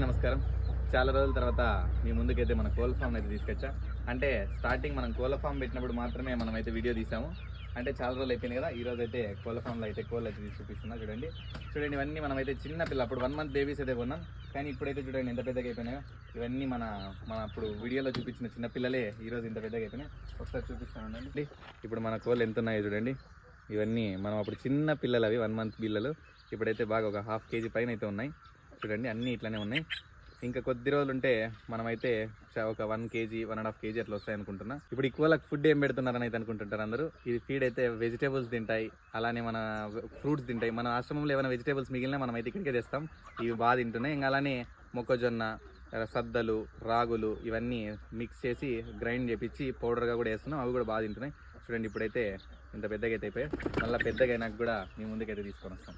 నమస్కారం. చాలా రోజుల తర్వాత మీ ముందుకైతే మన కోళ్ళ ఫామ్ అయితే తీసుకొచ్చా. అంటే స్టార్టింగ్ మనం కోళ్ళ ఫామ్ పెట్టినప్పుడు మాత్రమే మనం అయితే వీడియో తీసాము. అంటే చాలా రోజులు అయిపోయింది కదా ఈ రోజు అయితే కోళ్ళ ఫామ్లో అయితే కోళ్ళు అయితే తీసి చూపిస్తున్నా. చూడండి. చూడండి ఇవన్నీ మనం అయితే చిన్న పిల్ల అప్పుడు వన్ మంత్ బేబీస్ అయితే కొన్నాం. కానీ ఇప్పుడైతే చూడండి ఎంత పెద్దగా అయిపోయినాయో. ఇవన్నీ మన మన అప్పుడు వీడియోలో చూపించిన చిన్న పిల్లలే ఈ రోజు ఇంత పెద్దగా అయిపోయినాయి. ఒకసారి చూపిస్తానండి ఇప్పుడు మన కోళ్ళు ఎంత ఉన్నాయో చూడండి. ఇవన్నీ మనం అప్పుడు చిన్న పిల్లలు అవి వన్ మంత్ పిల్లలు. ఇప్పుడైతే బాగా ఒక హాఫ్ కేజీ పైన అయితే ఉన్నాయి. చూడండి అన్నీ ఇట్లానే ఉన్నాయి. ఇంకా కొద్ది రోజులు ఉంటే మనమైతే చ- ఒక one KG one and half KG అట్లా వస్తాయి అనుకుంటున్నా ఇప్పుడు ఎక్కువ ఫుడ్ ఏం పెడుతున్నారని అయితే అనుకుంటుంటారు అందరూ. ఇది ఫీడ్ అయితే వెజిటేబుల్స్ తింటాయి అలానే మన ఫ్రూట్స్ తింటాయి. మన ఆశ్రమంలో ఏమైనా వెజిటేబుల్స్ మిగిలినా మనం అయితే ఇక్కడికే తెస్తాం. ఇవి బాగా తింటున్నాయి. ఇంకా అలానే మొక్కజొన్న సద్దలు రాగులు ఇవన్నీ మిక్స్ చేసి గ్రైండ్ చేపించి పౌడర్గా కూడా వేస్తున్నాం. అవి కూడా బాగా తింటున్నాయి. చూడండి ఇప్పుడైతే ఇంత పెద్దగా అయితే అయిపోయాయి. మళ్ళీ పెద్దగా అయినాక కూడా మీ ముందుకైతే తీసుకొని వస్తాం